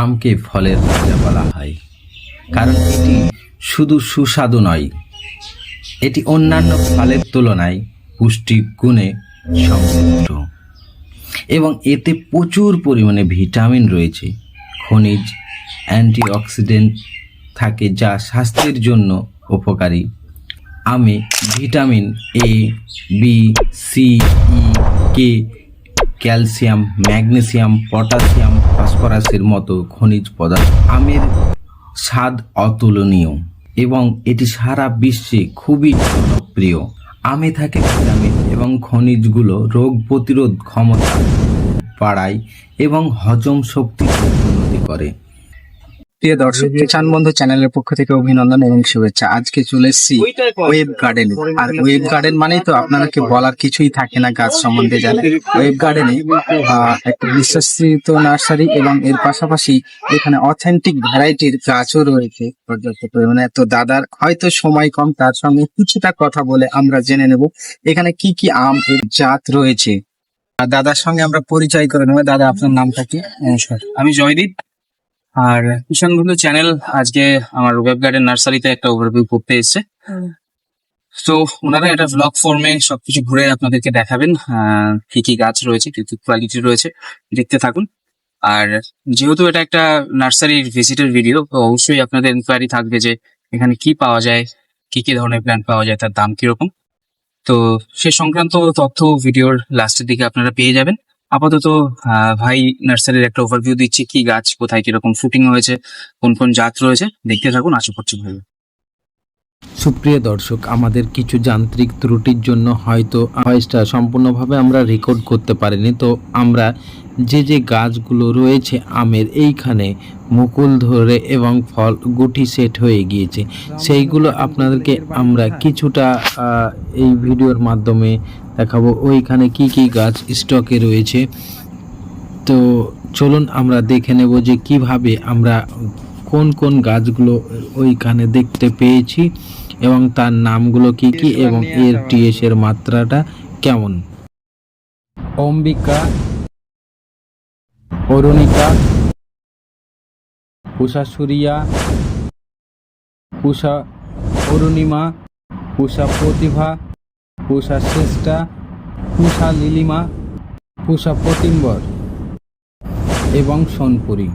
আমকে ফলের রাজা বলা হয়। কারণ এটি শুধু সুস্বাদু নয়, এটি অন্যান্য ফলের তুলনায় পুষ্টি গুণে সমৃদ্ধ। এবং এতে প্রচুর পরিমাণে ভিটামিন রয়েছে, খনিজ অ্যান্টিঅক্সিডেন্ট থাকে যা স্বাস্থ্যের জন্য উপকারী। আমে vitamin A B C E K calcium, magnesium potassium ফসফরাসের মতো খনিজ পদার্থ। আমের স্বাদ অতুলনীয় এবং এটি সারা বিশ্বে খুবই জনপ্রিয়। আমে থাকে ভিটামিন এবং খনিজগুলো রোগ প্রতিরোধ ক্ষমতা বাড়ায় এবং হজম শক্তি উন্নতি করে। প্রিয় দর্শক কিষান বন্ধু চ্যানেলের পক্ষ থেকে অভিনন্দন এবং শুভেচ্ছা। আজকে চলে এসেছি ওয়েব গার্ডেনে। আর ওয়েব গার্ডেন মানেই তো আপনাদেরকে বলার কিছুই থাকে না গাছ সম্বন্ধে জানে ওয়েব গার্ডেনে একটা বিশ্বাসিত নার্সারি এবং এর পাশাপাশি এখানে অথেন্টিক ভ্যারাইটির গাছও রয়েছে পর্যাপ্ত পরিমাণে। তো দাদার হয়তো সময় কম তার সঙ্গে কিছুটা কথা বলে আমরা জেনে নেব এখানে কি কি আম জাত রয়েছে। আর দাদার সঙ্গে আমরা পরিচয় করে নেব। দাদা আপনার নামটা কি? নমস্কার। আমি জয়দীপ আর কিষান বন্ধু চ্যানেল আজকে আমার ওয়েব গার্ডেন নার্সারিতে একটা ওভারভিউ করতে এসেছে। তো ওনারা একটা ব্লগ ফর্মে সবকিছু ঘুরে আপনাদেরকে দেখাবেন কি কি গাছ রয়েছে কি কি কোয়ালিটি রয়েছে দেখতে থাকুন। আর যেহেতু এটা একটা নার্সারির ভিজিটের ভিডিও তো অবশ্যই আপনাদের ইনকোয়ারি থাকবে যে এখানে কি পাওয়া যায় কি কি ধরনের প্ল্যান্ট পাওয়া যায় তার দাম কীরকম। তো সে সংক্রান্ত তথ্য ভিডিওর লাস্টের দিকে আপনারা পেয়ে যাবেন। আপাতত ভাই নার্সারির একটা ওভারভিউ দিচ্ছি, কি গাছ, কোথায়, কীরকম ফুটিং হয়েছে, কোন কোন জাত রয়েছে, দেখতে থাকুন আশা করছি ভালো সুপ্রিয় দর্শক, আমাদের কিছু যান্ত্রিক ত্রুটির জন্য হয়তো ভয়েসটা সম্পূর্ণভাবে আমরা রেকর্ড করতে পারিনি, তো আমরা যে যে গাছগুলো রয়েছে, আমের এইখানে মুকুল ধরে এবং ফল গুটি সেট হয়ে গিয়েছে, সেইগুলো আপনাদেরকে আমরা কিছুটা এই ভিডিওর মাধ্যমে দেখাবো। ওইখানে কি কি গাছ স্টকে রয়েছে। তো চলুন আমরা দেখে নেব যে কীভাবে আমরা কোন কোন গাছগুলো ওইখানে দেখতে পেয়েছি এবং তার নামগুলো কি কি এবং এর টিএস এর মাত্রাটা কেমন? অম্বিকা অরুণিকা উষা সুরিয়া উষা অরুণিমা উষা প্রতিভা উষা শ্রেষ্ঠা পূষা লিলিমা পূষা প্রতিম্বর এবং সোনপুরি।